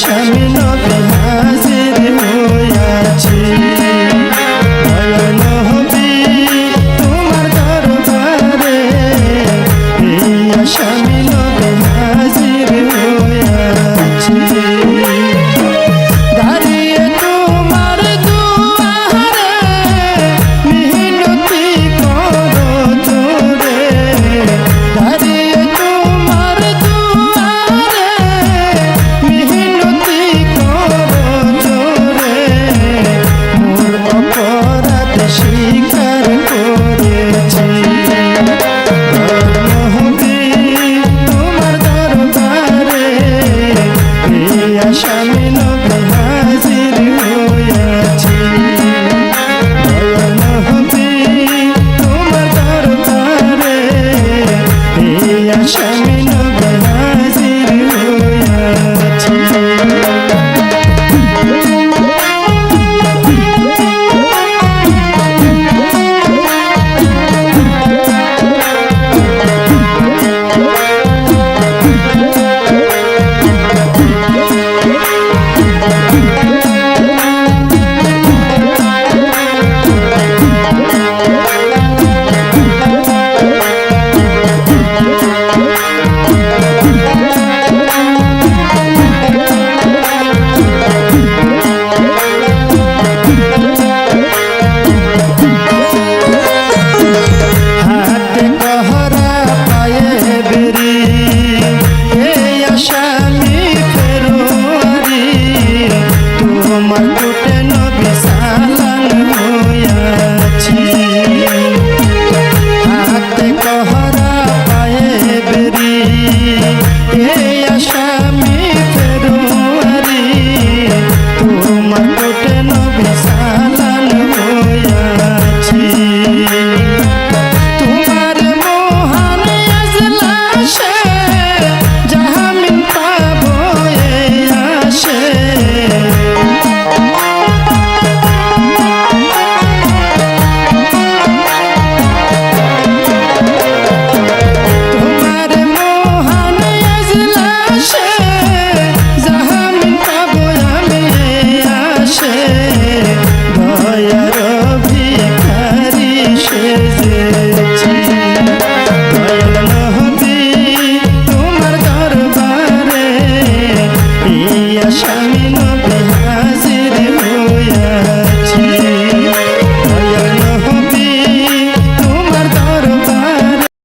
शमी স্বীকার করেছি তোমার দরবারে প্রিয়া স্বামী নবী হাজির হয়েছি তোমার দরবারে প্রিয়া স্বামী নবী